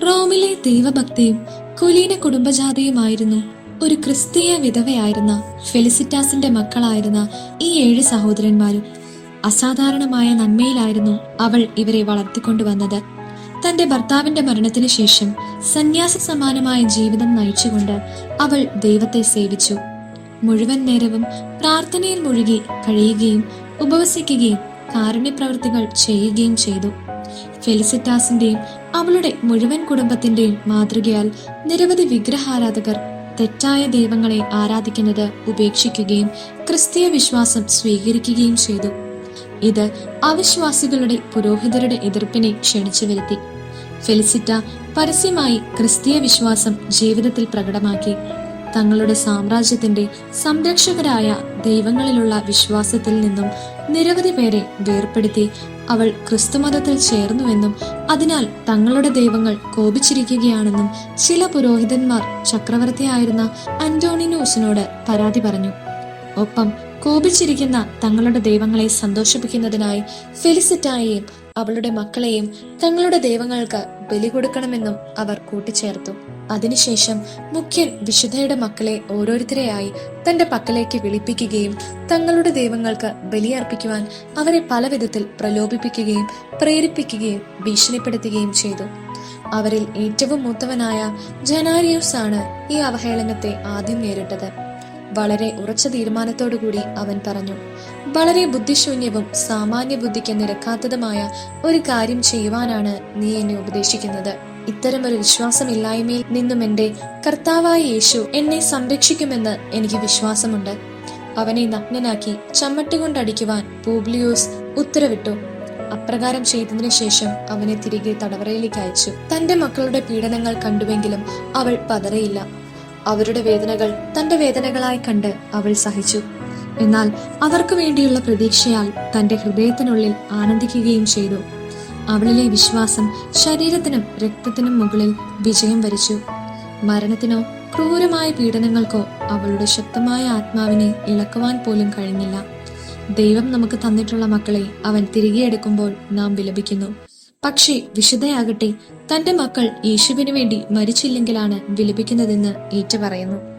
റോമിലെ ദൈവഭക്തിയും കുലീന കുടുംബജാതയുമായിരുന്നു ഒരു ക്രിസ്തീയ വിധവയായിരുന്ന ഫെലിസിറ്റാസിന്റെ മക്കളായിരുന്ന ഈ ഏഴ് സഹോദരന്മാരും. അസാധാരണമായ നന്മയിലായിരുന്നു അവൾ ഇവരെ വളർത്തിക്കൊണ്ടുവന്നത്. തന്റെ ഭർത്താവിന്റെ മരണത്തിന് ശേഷം സന്യാസ സമാനമായ ജീവിതം നയിച്ചുകൊണ്ട് അവൾ ദൈവത്തെ സേവിച്ചു. മുഴുവൻ നേരവും പ്രാർത്ഥനയിൽ മുഴുകി കഴിയുകയും ഉപവസിക്കുകയും കാരുണ്യപ്രവൃത്തികൾ ചെയ്യുകയും ചെയ്തു. ഫെലിസിറ്റാസിന്റെയും അവളുടെ മുഴുവൻ കുടുംബത്തിന്റെയും മാതൃകയാൽ നിരവധി വിഗ്രഹാരാധകർ തെറ്റായ ദൈവങ്ങളെ ആരാധിക്കുന്നത് ഉപേക്ഷിക്കുകയും ക്രിസ്തീയ വിശ്വാസം സ്വീകരിക്കുകയും ചെയ്തു. ഇത് അവിശ്വാസികളുടെ പുരോഹിതരുടെ എതിർപ്പിനെ ക്ഷണിച്ചു വരുത്തി. ഫെലിസിറ്റ പരസ്യമായി ക്രിസ്തീയ വിശ്വാസം ജീവിതത്തിൽ പ്രകടമാക്കി. തങ്ങളുടെ സാമ്രാജ്യത്തിന്റെ സംരക്ഷകരായ ദൈവങ്ങളിലുള്ള വിശ്വാസത്തിൽ നിന്നും നിരവധി പേരെ വേർപ്പെടുത്തി അവൾ ക്രിസ്തുമതത്തിൽ ചേർന്നുവെന്നും അതിനാൽ തങ്ങളുടെ ദൈവങ്ങൾ കോപിച്ചിരിക്കുകയാണെന്നും ചില പുരോഹിതന്മാർ ചക്രവർത്തിയായിരുന്ന അന്റോണിനോസിനോട് പരാതി പറഞ്ഞു. ഒപ്പം കോപിച്ചിരിക്കുന്ന തങ്ങളുടെ ദൈവങ്ങളെ സന്തോഷിപ്പിക്കുന്നതിനായി ഫെലിസിറ്റായെയും അവളുടെ മക്കളെയും തങ്ങളുടെ ദൈവങ്ങൾക്ക് ബലി കൊടുക്കണമെന്നും അവർ കൂട്ടിച്ചേർത്തു. അതിനുശേഷം മുഖ്യൻ വിശുദ്ധയുടെ മക്കളെ ഓരോരുത്തരെയായി തന്റെ പക്കലേക്ക് വിളിപ്പിക്കുകയും തങ്ങളുടെ ദൈവങ്ങൾക്ക് ബലിയർപ്പിക്കുവാൻ അവരെ പലവിധത്തിൽ പ്രലോഭിപ്പിക്കുകയും പ്രേരിപ്പിക്കുകയും ഭീഷണിപ്പെടുത്തുകയും ചെയ്തു. അവരിൽ ഏറ്റവും മൂത്തവനായ ജനാരിയൂസ് ആണ് ഈ അവഹേളനത്തെ ആദ്യം നേരിട്ടത്. വളരെ ഉറച്ച തീരുമാനത്തോടുകൂടി അവൻ പറഞ്ഞു വളരെ ബുദ്ധിശൂന്യവും സാമാന്യ ബുദ്ധിക്ക് നിരക്കാത്തതുമായ ഒരു കാര്യം ചെയ്യുവാനാണ് നീ എന്നെ ഉപദേശിക്കുന്നത്. ഇത്തരമൊരു വിശ്വാസമില്ലായ്മയിൽ നിന്നും എന്റെ കർത്താവായ യേശു എന്നെ സംരക്ഷിക്കുമെന്ന് എനിക്ക് വിശ്വാസമുണ്ട്. അവനെ നഗ്നനാക്കി ചമ്മട്ടുകൊണ്ടടിക്കുവാൻ പൂബ്ലിയോസ് ഉത്തരവിട്ടു. അപ്രകാരം ചെയ്തതിനു ശേഷം അവനെ തിരികെ തടവറയിലേക്ക് അയച്ചു. തന്റെ മക്കളുടെ പീഡനങ്ങൾ കണ്ടുവെങ്കിലും അവൾ പതറയില്ല. അവരുടെ വേദനകൾ തന്റെ വേദനകളായി കണ്ട് അവൾ സഹിച്ചു. എന്നാൽ അവർക്ക് വേണ്ടിയുള്ള പ്രതീക്ഷയാൽ തന്റെ ഹൃദയത്തിനുള്ളിൽ ആനന്ദിക്കുകയും ചെയ്തു. അവളിലെ വിശ്വാസം ശരീരത്തിനും രക്തത്തിനും മുകളിൽ വിജയം വരിച്ചു. മരണത്തിനോ ക്രൂരമായ പീഡനങ്ങൾക്കോ അവളുടെ ശക്തമായ ആത്മാവിനെ ഇളക്കുവാൻ പോലും കഴിഞ്ഞില്ല. ദൈവം നമുക്ക് തന്നിട്ടുള്ള മക്കളെ അവൻ തിരികെ എടുക്കുമ്പോൾ നാം വിലപിക്കുന്നു. പക്ഷേ വിശുദ്ധയാകട്ടെ തന്റെ മക്കൾ യേശുവിനു വേണ്ടി മരിച്ചില്ലെങ്കിലാണ് വിലപിക്കുന്നതെന്ന് ഏറ്റുപറയുന്നു